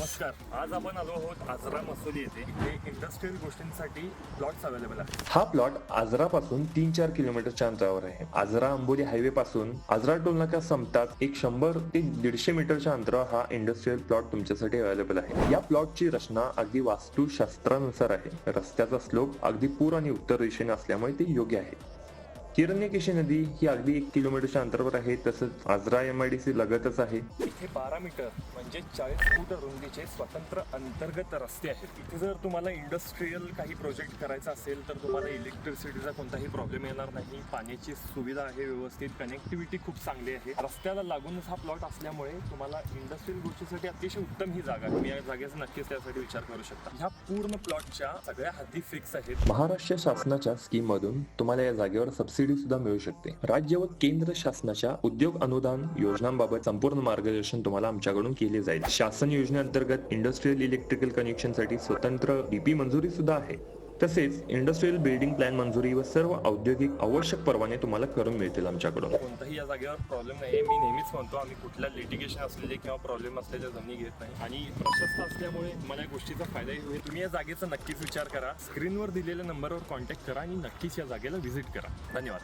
नमस्कार. आज आपण आलो आहोत आजरा मसोली येथे. इथे गोष्टींसाठी प्लॉट्स अवेलेबल आहेत. हा प्लॉट आजरा पासून तीन चार किलोमीटरच्या अंतरावर आहे. आजरा अंबोली हायवे पासून आजरा टोलनाका संपतात एक शंभर ते दीडशे मीटरच्या अंतरावर हा इंडस्ट्रियल प्लॉट तुमच्यासाठी अवेलेबल आहे. या प्लॉटची रचना अगदी वास्तुशास्त्रानुसार आहे. रस्त्याचा स्लोप अगदी पूर आणि उत्तर दिशेने असल्यामुळे ते योग्य आहे. किरणकेशी नदी ही अगदी एक किलोमीटरच्या अंतरावर आहे तसंच Ajara M I D C लगतच आहे. इथे बारा मीटर म्हणजे चाळीस फूट रुंदीचे स्वतंत्र अंतर्गत रस्ते आहेत. इथे जर तुम्हाला इंडस्ट्रीयल काही प्रोजेक्ट करायचा असेल तर तुम्हाला इलेक्ट्रिसिटीचा कोणताही प्रॉब्लेम येणार नाही. पाण्याची सुविधा आहे व्यवस्थित कनेक्टिव्हिटी खूप चांगली आहे. रस्त्याला लागूनच हा प्लॉट असल्यामुळे तुम्हाला इंडस्ट्रीयल गोष्टीसाठी अतिशय उत्तम ही जागा आहे. तुम्ही या जागेचा नक्कीच त्यासाठी विचार करू शकता. ह्या पूर्ण प्लॉटच्या सगळ्या हद्दी फिक्स आहेत. महाराष्ट्र शासनाच्या स्कीम मधून तुम्हाला या जागेवर सबसिडी सुद्धा मिळू शकते. राज्य व केंद्र शासनाच्या उद्योग अनुदान योजनांबाबत संपूर्ण मार्गदर्शन तुम्हाला आमच्याकडून केले जाईल. शासन योजनेअंतर्गत इंडस्ट्रीयल इलेक्ट्रिकल कनेक्शनसाठी स्वतंत्र डीपी मंजुरी सुद्धा आहे. तसेच इंडस्ट्रियल बिल्डिंग प्लॅन मंजुरी व सर्व औद्योगिक आवश्यक परवाने तुम्हाला करून मिळतील आमच्याकडून. कोणताही या जागेवर प्रॉब्लेम नाही मी नेहमीच म्हणतो आम्ही कुठल्या लिटिगेशन असलेले किंवा प्रॉब्लेम असलेल्या जमिनी घेत नाही. आणि प्रशस्त असल्यामुळे मला या गोष्टीचा फायदाही होईल. तुम्ही या जागेचा नक्कीच विचार करा. स्क्रीनवर दिलेल्या नंबरवर कॉन्टॅक्ट करा आणि नक्कीच या जागेला व्हिजिट करा. धन्यवाद.